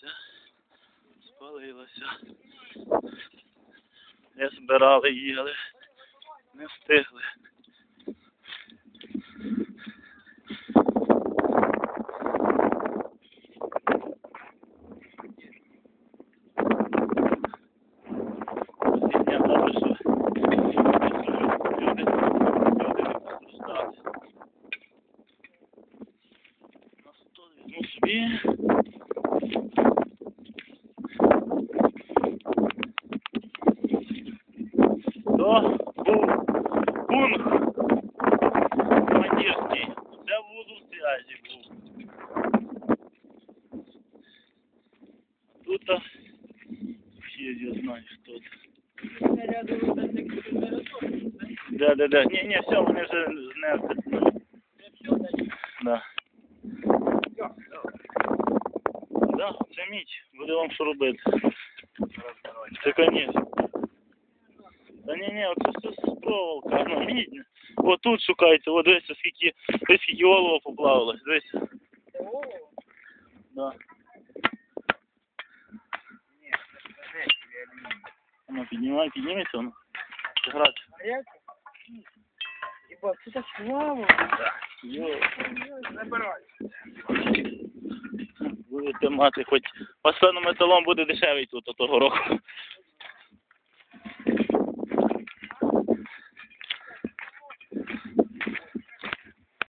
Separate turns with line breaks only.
Це спалилося. Не збирали її, але не встигли. сто візьму собі. То був пункт командирський. Це вузол связі був. Тут вхід, я знаю, хто це. Да, да, да. Ні, ні, все, вони вже знесли. Да. Да, це мідь. Буде вам що робити. Це конечно. Та ні, ні, оце все з проволока. Ну, мідь. О, тут шукайте, о, дивися, скільки, дивись, скільки олова поплавилось, дивись. Да. Ну, піднімай, підніметься воно. Грати.
Ебать, це так слава.
Йо.
Забирай.
Будете мати хоч. Останнім металом буде дешевий тут того року.